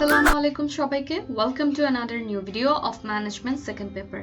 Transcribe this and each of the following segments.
আসসালামু আলাইকুম সবাইকে। Welcome to another new video of management second paper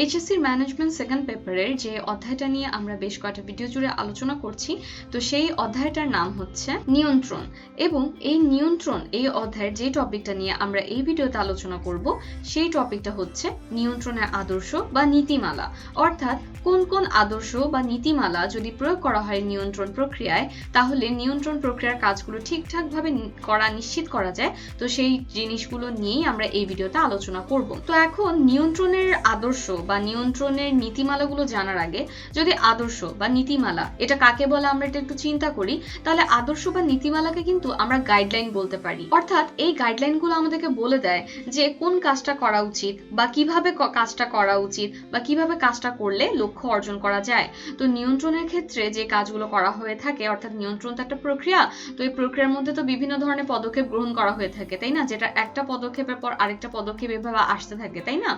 এইচএসসির management second পেপারের যে অধ্যায়টা নিয়ে আমরা বেশ কয়েকটা ভিডিও জুড়ে আলোচনা করছি, তো সেই অধ্যায়টার নাম হচ্ছে নিয়ন্ত্রণ। এবং এই নিয়ন্ত্রণ, এই অধ্যায়ের যে টপিকটা নিয়ে আমরা এই ভিডিওতে আলোচনা করব, সেই টপিকটা হচ্ছে নিয়ন্ত্রণের আদর্শ বা নীতিমালা। অর্থাৎ কোন কোন আদর্শ বা নীতিমালা যদি প্রয়োগ করা হয় নিয়ন্ত্রণ প্রক্রিয়ায়, তাহলে নিয়ন্ত্রণ প্রক্রিয়ার কাজগুলো ঠিকঠাকভাবে করা নিশ্চিত করা যায়। তো সেই জিনিসগুলো নিয়েই আমরা এই ভিডিওতে আলোচনা করব। তো এখন নিয়ন্ত্রণের আদর্শ বা নিয়ন্ত্রণের নীতিমালাগুলো জানার আগে যদি আদর্শ বা নীতিমালা, এটা কাকে বলে আমরা এটা একটু চিন্তা করি, তাহলে আদর্শ বা নীতিমালাকে কিন্তু আমরা গাইডলাইন বলতে পারি। অর্থাৎ এই গাইডলাইনগুলো আমাদেরকে বলে দেয় যে কোন কাজটা করা উচিত বা কীভাবে কাজটা করা উচিত বা কীভাবে কাজটা করলে লক্ষ্য অর্জন করা যায়। তো নিয়ন্ত্রণের ক্ষেত্রে যে কাজগুলো করা হয়ে থাকে, অর্থাৎ নিয়ন্ত্রণ তো একটা প্রক্রিয়া, তো এই প্রক্রিয়ার মধ্যে তো বিভিন্ন ধরনের পদক্ষেপ গ্রহণ করা হয়ে থাকে, তাই না? যেটা একটা পদক্ষেপের পর আরেকটা পদক্ষেপ এভাবে আসতে থাকে, তাই না?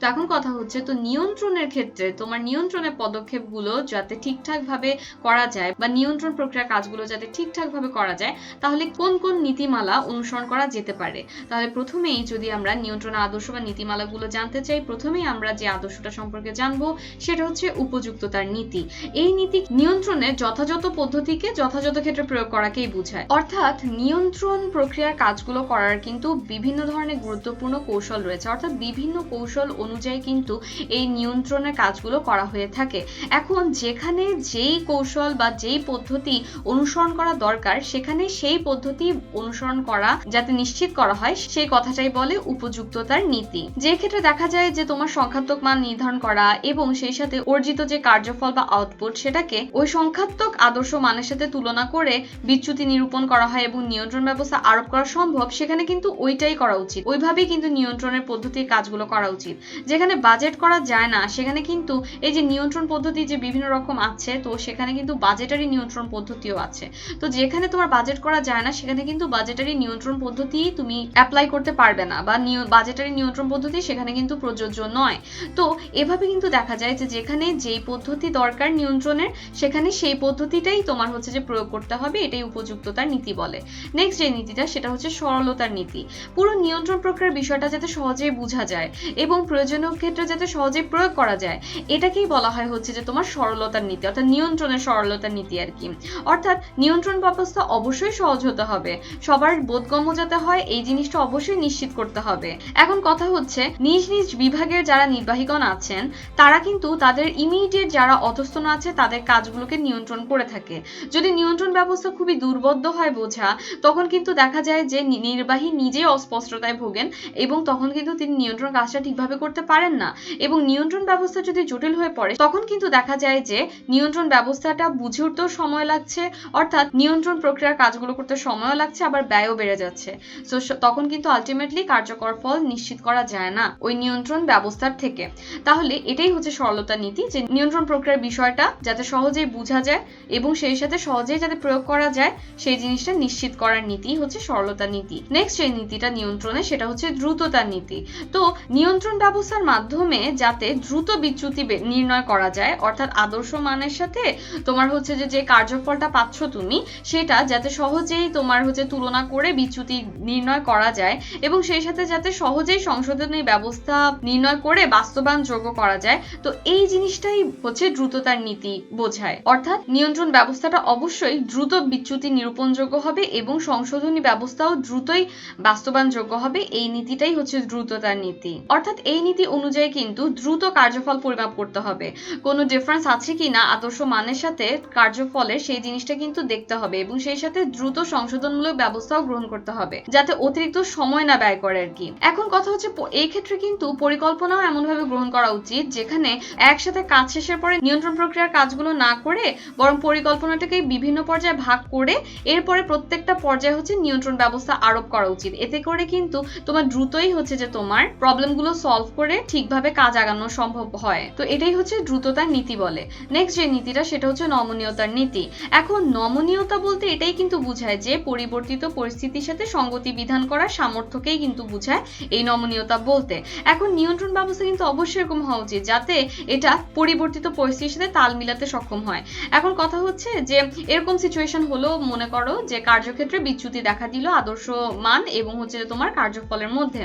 তো এখন কথা হচ্ছে, তো নিয়ন্ত্রণের ক্ষেত্রে তোমার নিয়ন্ত্রণের পদক্ষেপগুলো যাতে ঠিকঠাক ভাবে করা যায় বা নিয়ন্ত্রণ প্রক্রিয়ার কাজগুলো যাতে ঠিকঠাক ভাবে করা যায়, তাহলে কোন কোন নীতিমালা অনুসরণ করা যেতে পারে? তাহলে প্রথমেই যদি আমরা নিয়ন্ত্রণ আদর্শ বা নীতিমালাগুলো জানতে চাই, প্রথমেই আমরা যে আদর্শটা সম্পর্কে জানব সেটা হচ্ছে উপযুক্ততার নীতি। এই নীতি নিয়ন্ত্রণের যথাযথ পদ্ধতিকে যথাযথ ক্ষেত্রে প্রয়োগ করাকেই বোঝায়। অর্থাৎ নিয়ন্ত্রণ প্রক্রিয়ার কাজগুলো করার কিন্তু বিভিন্ন ধরনের গুরুত্বপূর্ণ কৌশল রয়েছে। অর্থাৎ বিভিন্ন কৌশল অনুযায়ী কিন্তু এই নিয়ন্ত্রণের কাজগুলো করা হয়ে থাকে। এখন যেখানে যেই কৌশল বা যেই পদ্ধতি অনুসরণ করা দরকার, সেখানে সেই পদ্ধতি অনুসরণ করা যাতে নিশ্চিত করা হয়, সেই কথাটাই বলে উপযুক্ততার নীতি। যে ক্ষেত্রে দেখা যায় যে তোমার সংখ্যাত্মক মান নির্ধারণ করা এবং সেই সাথে অর্জিত যে কার্যফল বা আউটপুট সেটাকে ওই সংখ্যাত্মক আদর্শ মানের সাথে তুলনা করে বিচ্যুতি নিরূপণ করা হয় এবং নিয়ন্ত্রণ ব্যবস্থা আরোপ করা সম্ভব, সেখানে কিন্তু ওইটাই করা উচিত। ওইভাবেই কিন্তু নিয়ন্ত্রণের পদ্ধতির কাজগুলো করা উচিত। যেখানে বাজেট করা যায় না, সেখানে কিন্তু এই যে নিয়ন্ত্রণ পদ্ধতি যে বিভিন্ন রকম আছে, তো সেখানে কিন্তু বাজেটারি নিয়ন্ত্রণ পদ্ধতিও আছে। তো যেখানে তোমার বাজেট করা যায় না, সেখানে কিন্তু বাজেটারি নিয়ন্ত্রণ পদ্ধতি তুমি অ্যাপ্লাই করতে পারবে না, বা বাজেটারি নিয়ন্ত্রণ পদ্ধতি সেখানে কিন্তু প্রযোজ্য নয়। তো এভাবে কিন্তু দেখা যায় যে যেখানে যেই পদ্ধতি দরকার নিয়ন্ত্রণের, সেখানে সেই পদ্ধতিটাই তোমার হচ্ছে যে প্রয়োগ করতে হবে, এটাই উপযুক্ততার নীতি বলে। নেক্সট যে নীতিটা, সেটা হচ্ছে সরলতার নীতি। পুরো নিয়ন্ত্রণ প্রক্রিয়ার বিষয়টা যাতে সহজেই বোঝা যায় এবং প্রয়োজনীয় ক্ষেত্রে যাতে সহজেই প্রয়োগ করা যায়, এটাকেই বলা হয় হচ্ছে যে তোমার সরলতার নীতি, অর্থাৎ নিয়ন্ত্রণের সরলতার নীতি আর কি। অর্থাৎ নিয়ন্ত্রণ ব্যবস্থা অবশ্যই সহজ হতে হবে। সবার বোধগম্য যাতে হয়, এই জিনিসটা অবশ্যই নিশ্চিত করতে হবে। এখন কথা হচ্ছে, নিজ নিজ বিভাগের যারা নির্বাহীগণ আছেন, তারা কিন্তু তাদের ইমিডিয়েট যারা অধস্তন আছে, তাদের কাজগুলোকে নিয়ন্ত্রণ করে থাকে। যদি নিয়ন্ত্রণ ব্যবস্থা খুবই দুর্বদ্ধ হয় বোঝা, তখন কিন্তু দেখা যায় যে নির্বাহী নিজেই অস্পষ্টতায় ভোগেন এবং তখন কিন্তু তিনি নিয়ন্ত্রণ কাজটা ঠিকভাবে করতে পারেন না। এবং নিয়ন্ত্রণ ব্যবস্থা যদি জটিল হয়ে পড়ে, তখন কিন্তু দেখা যায় যে নিয়ন্ত্রণ ব্যবস্থাটা বুঝে উঠতেও সময় লাগছে, অর্থাৎ নিয়ন্ত্রণ প্রক্রিয়ার কাজগুলো করতে সময়ও লাগছে, আবার ব্যয়ও বেড়ে যাচ্ছে। তো তখন কিন্তু আলটিমেটলি কার্যকর ফল নিশ্চিত করা যায় না ওই নিয়ন্ত্রণ ব্যবস্থার থেকে। তাহলে এটাই হচ্ছে সরলতা নীতি যে নিয়ন্ত্রণ প্রক্রিয়ার বিষয়টা যাতে সহজেই বোঝা যায় এবং সেই সাথে সহজেই যাতে প্রয়োগ করা যায়, সেই জিনিসটা নিশ্চিত করার নীতি হচ্ছে সরলতা নীতি। নেক্সট নীতিটা নিয়ন্ত্রণে, সেটা হচ্ছে দ্রুততার নীতি। তো নিয়ন্ত্রণ ব্যবস্থার মাধ্যমে যাতে দ্রুত বিচ্যুতি নির্ণয় করা যায়, অর্থাৎ আদর্শ মানের সাথে তোমার হচ্ছে যে যে কার্যফলটা পাচ্ছ তুমি, সেটা যাতে সহজেই তোমার হচ্ছে তুলনা করে বিচ্যুতি নির্ণয় করা যায় এবং সেই সাথে যাতে সহজেই সংশোধনী ব্যবস্থা নির্ণয় করে বাস্তবায়ন যোগ্য করা যায়। তো এই জিনিসটাই হচ্ছে দ্রুততার নীতি বোঝায়। অর্থাৎ নিয়ন্ত্রণ ব্যবস্থাটা অবশ্যই দ্রুত বিচ্যুতি নিরূপণযোগ্য হবে এবং সংশোধনী ব্যবস্থাও দ্রুতই বাস্তবায়নযোগ্য হবে, এই নীতিটাই হচ্ছে দ্রুততার নীতি। অর্থাৎ এই নীতি অনুযায়ী কিন্তু দ্রুত কার্যফল পরিমাপ করতে হবে। কোনো ডিফারেন্স আছে কি না আদর্শ মানের সাথে কার্যফলের সেই জিনিসটা কিন্তু দেখতে হবে এবং সেই সাথে দ্রুত সংশোধনমূলক ব্যবস্থাও গ্রহণ করতে হবে, যাতে অতিরিক্ত সময় না ব্যয় করে আর কি। এখন কথা হচ্ছে এই ক্ষেত্রে কিন্তু পরিকল্পনাও এমনভাবে গ্রহণ করা উচিত, যেখানে একসাথে কাজ শেষের পরে নিয়ন্ত্রণ প্রক্রিয়ার কাজগুলো না করে, বরং পরিকল্পনাটাকে বিভিন্ন পর্যায়ে ভাগ করে, এরপরে প্রত্যেকটা পর্যায়ে হচ্ছে নিয়ন্ত্রণ ব্যবস্থা আরোপ করা উচিত। এতে করে কিন্তু তোমার দ্রুতই হচ্ছে যে তোমার প্রবলেমগুলো সলভ করে ঠিকভাবে কাজ আগানো সম্ভব হয়। তো এটাই হচ্ছে দ্রুততার নীতি বলে। নেক্সট যে নীতিটা, সেটা হচ্ছে নমনীয়তার নীতি। এখন নমনীয়তা বলতে এটাই কিন্তু বোঝায় যে পরিবর্তিত পরিস্থিতির সাথে সঙ্গতি বিধান করার সামর্থ্যকেই কিন্তু বোঝায় এই নমনীয়তা বলতে। এখন নিয়ন্ত্রণ ব্যবস্থা কিন্তু অবশ্যই এরকম হওয়া উচিত যাতে এটা পরিবর্তিত পরিস্থিতির সাথে তাল মিলাতে সক্ষম হয়। এখন কথা হচ্ছে যে এরকম সিচুয়েশন হলো মনে করো যে কার্যক্ষেত্রে বিচ্যুতি দেখা দিল, আদর্শ মান এবং হচ্ছে তোমার কার্যফলের মধ্যে।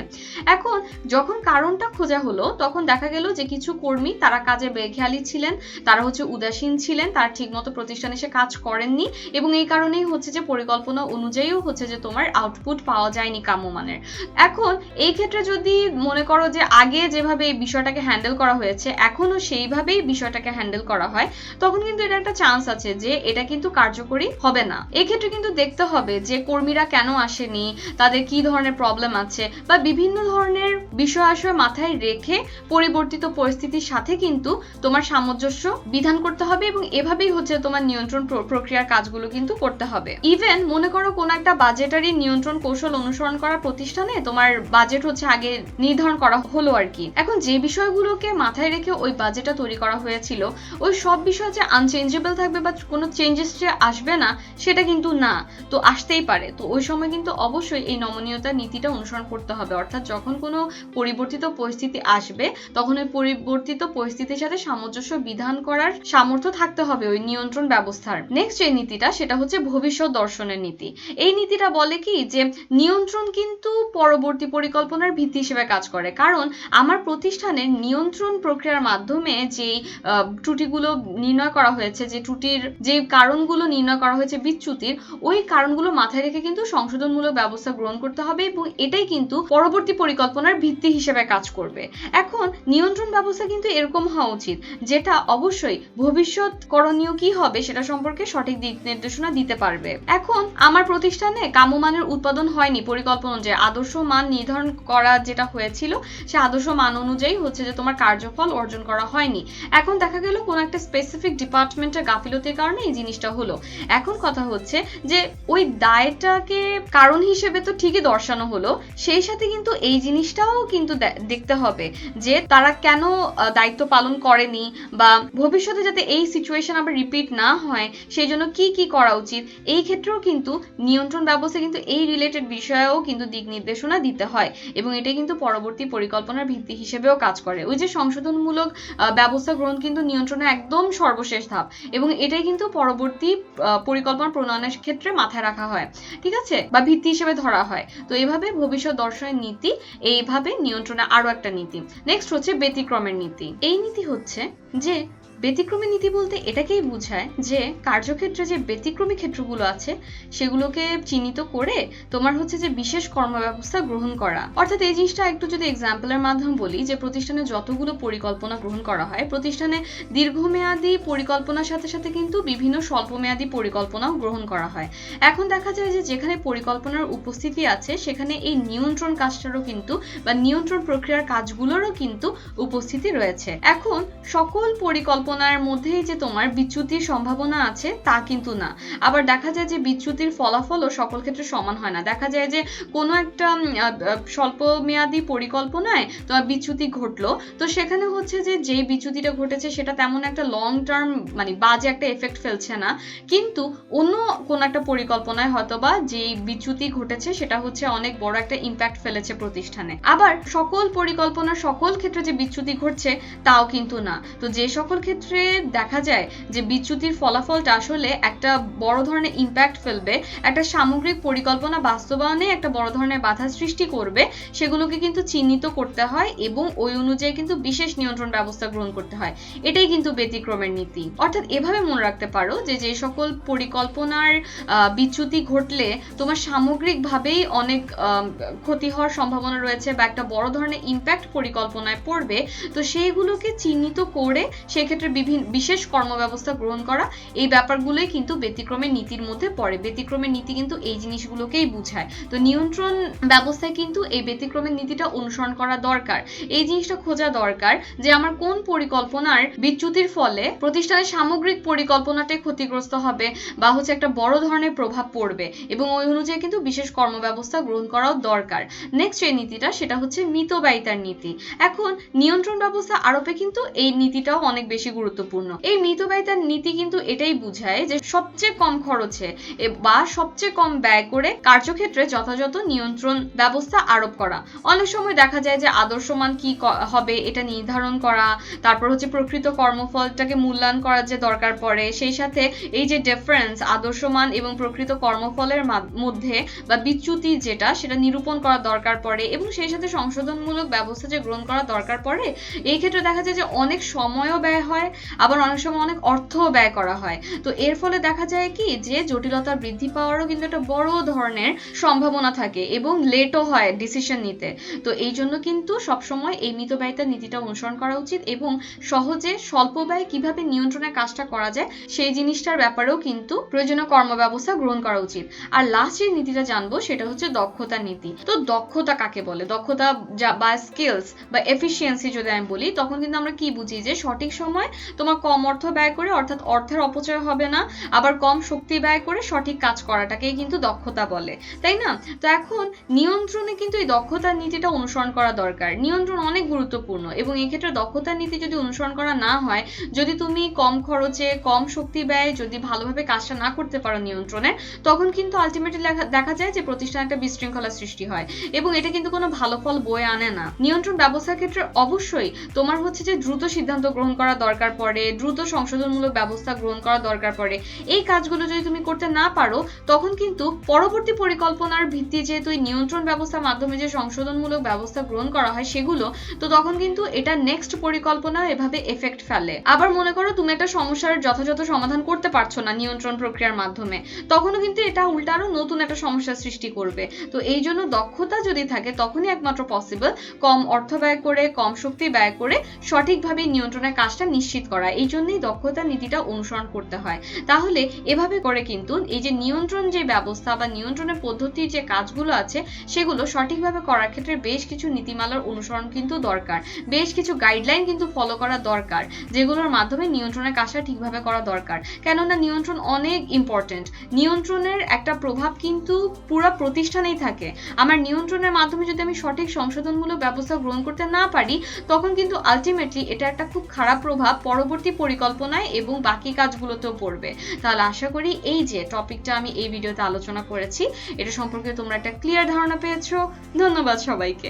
এখন যখন কারণটা খোঁজা হলো, তখন দেখা গেল যে কিছু কর্মী তারা কাজে বেখেয়ালি ছিলেন, তারা হচ্ছে উদাসীন ছিলেন, তার ঠিকমতো প্রতিষ্ঠানে এসে কাজ করেননি এবং এই কারণেই হচ্ছে যে পরিকল্পনা অনুযায়ীও হচ্ছে যে তোমার আউটপুট পাওয়া যায়নি কাম্যমানের। এখন এই ক্ষেত্রে যদি মনে করো যে আগে যেভাবে এই বিষয়টাকে হ্যান্ডেল করা হয়েছে এখনও সেইভাবেই বিষয়টাকে হ্যান্ডেল করা হয়, তখন কিন্তু এটা একটা চান্স আছে যে এটা কিন্তু কার্যকরী হবে না। এক্ষেত্রে কিন্তু দেখতে হবে যে কর্মীরা কেন আসেনি, তাদের কি ধরনের প্রবলেম আছে বা বিভিন্ন ধরনের বিষয় আশয় মাথায় রেখে পরিবর্তিত পরিস্থিতির সাথে কিন্তু তোমার সামঞ্জস্য বিধান করতে হবে এবং এভাবেই হচ্ছে তোমার নিয়ন্ত্রণ প্রক্রিয়ার কাজগুলো কিন্তু করতে হবে। ইভেন মনে করো কোন একটা বাজেটারি নিয়ন্ত্রণ কৌশল অনুসরণ করা প্রতিষ্ঠানে তোমার বাজেট হচ্ছে আগে নির্ধারণ করা হলো আর কি। এখন যে বিষয়গুলোকে মাথায় রেখে ওই বাজেটটা তৈরি করা হয়েছিল, ওই সব বিষয় যে আনচেঞ্জেবল থাকবে বা কোনো চেঞ্জেস যে আসবে না, সেটা কিন্তু না, তো আসতেই পারে। তো ওই সময় কিন্তু অবশ্যই এই নমনীয়তা নীতিটা অনুসরণ করতে হবে। অর্থাৎ যখন কোনো পরিবর্তিত পরিস্থিতি আসবে তখন ওই পরিবর্তিত পরিস্থিতির সাথে সামঞ্জস্য বিধান করার সামর্থ্য থাকতে হবে ওই নিয়ন্ত্রণ ব্যবস্থার। নেক্সট যে নীতিটা সেটা হচ্ছে ভবিষ্যৎ দর্শনের নীতি। এই নীতিটা বলে কি যে নিয়ন্ত্রণ কিন্তু পরবর্তী পরিকল্পনার ভিত্তি হিসেবে কাজ করে। কারণ আমার প্রতিষ্ঠানের নিয়ন্ত্রণ প্রক্রিয়ার মাধ্যমে আহ, ত্রুটিগুলো নির্ণয় করা হয়েছে যে ত্রুটির যে কারণগুলো নির্ণয় করা হয়েছে বিচ্যুতির ওই কারণগুলো মাথায় রেখে কিন্তু সংশোধনমূলক ব্যবস্থা গ্রহণ করতে হবে এবং এটাই কিন্তু পরবর্তী পরিকল্পনার ভিত্তি হিসেবে কাজ করবে। এখন নিয়ন্ত্রণ ব্যবস্থা কিন্তু এরকম হওয়া উচিত, যেটা অবশ্যই ভবিষ্যৎ করণীয় কি হবে সেটা সম্পর্কে সঠিক দিক নির্দেশনা দিতে পারবে। এখন আমার প্রতিষ্ঠানে কামমানের উৎপাদন হয়নি, পরিকল্পনা অনুযায়ী। আদর্শ মান নির্ধারণ করা যেটা হয়েছিল, সে আদর্শ মান অনুযায়ী হচ্ছে যে তোমার কার্যফল অর্জন করা হয়নি। এখন দেখা গেল কোন একটা স্পেসিফিক ডিপার্টমেন্টের গাফিলতির কারণে এই জিনিসটা হলো। এখন কথা হচ্ছে যে ওই দায়টাকে কারণ হিসেবে তো ঠিকই দর্শানো হলো, সেই সাথে কিন্তু এই জিনিসটাও কিন্তু দেখতে হবে যে তারা কেন দায়িত্ব পালন করেনি বা ভবিষ্যতে যাতে এই সিচুয়েশন আবার রিপিট না হয়, সেই জন্য কি কি করা উচিত, এই ক্ষেত্রেও কিন্তু নিয়ন্ত্রণ ব্যবস্থা কিন্তু এই রিলেটেড বিষয়েও কিন্তু দিক নির্দেশনা দিতে হয় এবং এটা কিন্তু পরবর্তী পরিকল্পনার ভিত্তি হিসেবেও কাজ করে। ওই যে সংশোধনমূলক ব্যবস্থা গ্রহণ কিন্তু নিয়ন্ত্রণের একদম সর্বশেষ ধাপ এবং এটাই কিন্তু পরবর্তী পরিকল্পনা প্রণয়নের ক্ষেত্রে মাথায় রাখা হয়। ঠিক আছে? বা ভিত্তি হিসেবে ধরা হয়। তো এইভাবে ভবিষ্যৎ দর্শনের নীতি, এইভাবে নিয়ন্ত্রণে আরও একটা নীতি। নেক্সট হচ্ছে ব্যতিক্রমের নীতি। এই নীতি হচ্ছে যে ব্যতিক্রমী নীতি বলতে এটাকেই বোঝায় যে কার্যক্ষেত্রে যে ব্যতিক্রমী ক্ষেত্রগুলো আছে, সেগুলোকে চিহ্নিত করে তোমার হচ্ছে যে বিশেষ কর্মব্যবস্থা গ্রহণ করা। অর্থাৎ এই জিনিসটা একটু যদি এক্সাম্পলের মাধ্যমে বলি যে প্রতিষ্ঠানে যতগুলো পরিকল্পনা গ্রহণ করা হয়, প্রতিষ্ঠানে দীর্ঘমেয়াদী পরিকল্পনার সাথে সাথে কিন্তু বিভিন্ন স্বল্পমেয়াদী পরিকল্পনাও গ্রহণ করা হয়। এখন দেখা যায় যে যেখানে পরিকল্পনার উপস্থিতি আছে, সেখানে এই নিয়ন্ত্রণ কাজটারও কিন্তু বা নিয়ন্ত্রণ প্রক্রিয়ার কাজগুলোরও কিন্তু উপস্থিতি রয়েছে। এখন সকল পরিকল্পনার মধ্যেই যে তোমার বিচ্যুতির সম্ভাবনা আছে, তা কিন্তু না। আবার দেখা যায় যে বিচ্যুতির ফলাফলও সকল ক্ষেত্রে সমান হয় না। দেখা যায় যে কোনো একটা স্বল্প মেয়াদী পরিকল্পনায় তোমার বিচ্যুতি ঘটলো। তো সেখানে হচ্ছে যে যেই বিচ্যুতিটা ঘটেছে সেটা তেমন একটা লং টার্ম মানে বাজে একটা এফেক্ট ফেলছে না। কিন্তু অন্য কোন একটা পরিকল্পনায় হয়তোবা যেই বিচ্যুতি ঘটেছে সেটা হচ্ছে অনেক বড় একটা ইম্প্যাক্ট ফেলেছে প্রতিষ্ঠানে। আবার সকল পরিকল্পনা সকল ক্ষেত্রে যে বিচ্যুতি ঘটছে, তাও কিন্তু না। তো যে সকল ক্ষেত্রে দেখা যায় যে বিচ্যুতির ফলাফলটা আসলে একটা বড় ধরনের ইম্প্যাক্ট ফেলবে, একটা সামগ্রিক পরিকল্পনা বাস্তবায়নে একটা বড় ধরনের বাধা সৃষ্টি করবে, সেগুলোকে কিন্তু চিহ্নিত করতে হয় এবং ওই অনুযায়ী কিন্তু বিশেষ নিয়ন্ত্রণ ব্যবস্থা গ্রহণ করতে হয়। এটাই কিন্তু ব্যতিক্রমের নীতি। অর্থাৎ এভাবে মনে রাখতে পারো যে যে সকল পরিকল্পনার বিচ্যুতি ঘটলে তোমার সামগ্রিকভাবেই অনেক ক্ষতি হওয়ার সম্ভাবনা রয়েছে বা একটা বড় ধরনের ইম্প্যাক্ট পরিকল্পনায় পড়বে। তো সেইগুলোকে চিহ্নিত করে সেক্ষেত্রে বিভিন্ন বিশেষ কর্মব্যবস্থা গ্রহণ করা, এই ব্যাপারগুলোই কিন্তু ব্যতিক্রমের নীতির মধ্যে পড়ে। ব্যতিক্রমের নীতি কিন্তু এই জিনিসগুলোকেই বোঝায়। তো নিয়ন্ত্রণ ব্যবস্থায় কিন্তু এই ব্যতিক্রমের নীতিটা অনুসরণ করা দরকার। এই জিনিসটা খোঁজা দরকার যে আমার কোন পরিকল্পনার বিচ্যুতির ফলে প্রতিষ্ঠানের সামগ্রিক পরিকল্পনাটাই ক্ষতিগ্রস্ত হবে বা হচ্ছে একটা বড় ধরনের প্রভাব পড়বে এবং ওই অনুযায়ী কিন্তু বিশেষ কর্মব্যবস্থা গ্রহণ করাও দরকার। নেক্সট যে নীতিটা সেটা হচ্ছে মিতব্যয়িতার নীতি। এখন নিয়ন্ত্রণ ব্যবস্থা আরোপে কিন্তু এই নীতিটাও অনেক বেশি গুরুত্বপূর্ণ। এই মিতব্যয়িতার নীতি কিন্তু এটাই বুঝায় যে সবচেয়ে কম খরচে বা সবচেয়ে কম ব্যয় করে কার্যক্ষেত্রে যথাযথ নিয়ন্ত্রণ ব্যবস্থা আরোপ করা। অনেক সময় দেখা যায় যে আদর্শমান কি হবে এটা নির্ধারণ করা, তারপর হচ্ছে প্রকৃত কর্মফলটাকে মূল্যায়ন করার যে দরকার পড়ে, সেই সাথে এই যে ডিফারেন্স আদর্শমান এবং প্রকৃত কর্মফলের মধ্যে বা বিচ্যুতি যেটা, সেটা নিরূপণ করা দরকার পড়ে এবং সেই সাথে সংশোধনমূলক ব্যবস্থা যে গ্রহণ করা দরকার পড়ে, এই ক্ষেত্রে দেখা যায় যে অনেক সময়ও ব্যয় হয় আবার অনেক সময় অনেক অর্থও ব্যয় করা হয়। তো এর ফলে দেখা যায় কি যে জটিলতা বৃদ্ধি পাওয়ারও কিন্তু একটা বড় ধরনের সম্ভাবনা থাকে এবং লেটও হয় ডিসিশন নিতে। তো এই জন্য কিন্তু সবসময় এই মিতব্যয়িতার নীতিটা অনুসরণ করা উচিত এবং সহজে স্বল্প ব্যয় কীভাবে নিয়ন্ত্রণের কাজটা করা যায় সেই জিনিসটার ব্যাপারেও কিন্তু প্রয়োজনীয় কর্মব্যবস্থা গ্রহণ করা উচিত। আর লাস্ট যে নীতিটা জানব সেটা হচ্ছে দক্ষতা নীতি। তো দক্ষতা কাকে বলে? দক্ষতা বা স্কিলস বা এফিসিয়েন্সি যদি আমি বলি, তখন কিন্তু আমরা কি বুঝি যে সঠিক সময় তোমার কম অর্থ ব্যয় করে অর্থাৎ অর্থের অপচয় হবে না, আবার কম শক্তি ব্যয় করে সঠিক কাজ করাটাকেই কিন্তু দক্ষতা বলে, তাই না? তো এখন নিয়ন্ত্রণে কিন্তু এই দক্ষতার নীতিটা অনুসরণ করা দরকার। নিয়ন্ত্রণ অনেক গুরুত্বপূর্ণ এবং এক্ষেত্রে দক্ষতার নীতি যদি অনুসরণ করা না হয়, যদি তুমি কম খরচে, কম শক্তি ব্যয় যদি ভালোভাবে কাজটা না করতে পারো নিয়ন্ত্রণে, তখন কিন্তু আলটিমেটলি দেখা যায় যে প্রতিষ্ঠানে একটা বিশৃঙ্খলা সৃষ্টি হয় এবং এটা কিন্তু কোনো ভালো ফল বয়ে আনে না। নিয়ন্ত্রণ ব্যবস্থার ক্ষেত্রে অবশ্যই তোমার হচ্ছে যে দ্রুত সিদ্ধান্ত গ্রহণ করা দরকার পড়ে, দ্রুত সংশোধনমূলক ব্যবস্থা গ্রহণ করা দরকার পড়ে। এই কাজগুলো যদি তুমি করতে না পারো, তখন কিন্তু পরবর্তী পরিকল্পনার ভিত্তি যেহেতু নিয়ন্ত্রণ ব্যবস্থার মাধ্যমে যে সংশোধনমূলক ব্যবস্থা গ্রহণ করা হয় সেগুলো, তো তখন কিন্তু এটা নেক্সট পরিকল্পনা এভাবে এফেক্ট ফেলে। আবার মনে করো তুমি একটা সমস্যার যথাযথ সমাধান করতে পারছ না নিয়ন্ত্রণ প্রক্রিয়ার মাধ্যমে, তখনও কিন্তু এটা উল্টা আরও নতুন একটা সমস্যার সৃষ্টি করবে। তো এই জন্য দক্ষতা যদি থাকে, তখনই একমাত্র পসিবল কম অর্থ ব্যয় করে, কম শক্তি ব্যয় করে সঠিকভাবে নিয়ন্ত্রণের কাজটা নিশ্চিত করা, এই জন্যই দক্ষতা নীতিটা অনুসরণ করতে হয়। তাহলে এভাবে করে কিন্তু এই যে নিয়ন্ত্রণ যে ব্যবস্থা বা নিয়ন্ত্রণের পদ্ধতির যে কাজগুলো আছে, সেগুলো সঠিকভাবে করার ক্ষেত্রে বেশ কিছু নীতিমালার অনুসরণ কিন্তু দরকার। বেশ কিছু গাইডলাইন কিন্তু ফলো করা দরকার, যেগুলোর মাধ্যমে নিয়ন্ত্রণের কাজটা ঠিকভাবে করা দরকার। কেননা নিয়ন্ত্রণ অনেক ইম্পর্টেন্ট নিয়ন্ত্রণের একটা প্রভাব কিন্তু পুরো প্রতিষ্ঠানেই থাকে। আমার নিয়ন্ত্রণের মাধ্যমে যদি আমি সঠিক সংশোধনমূলক ব্যবস্থা গ্রহণ করতে না পারি, তখন কিন্তু আলটিমেটলি এটা একটা খুব খারাপ প্রভাব পরবর্তী পরিকল্পনায় এবং বাকি কাজগুলোতেও পড়বে। তাহলে আশা করি এই যে টপিকটা আমি এই ভিডিওতে আলোচনা করেছি, এটা সম্পর্কে তোমরা একটা ক্লিয়ার ধারণা পেয়েছ। ধন্যবাদ সবাইকে।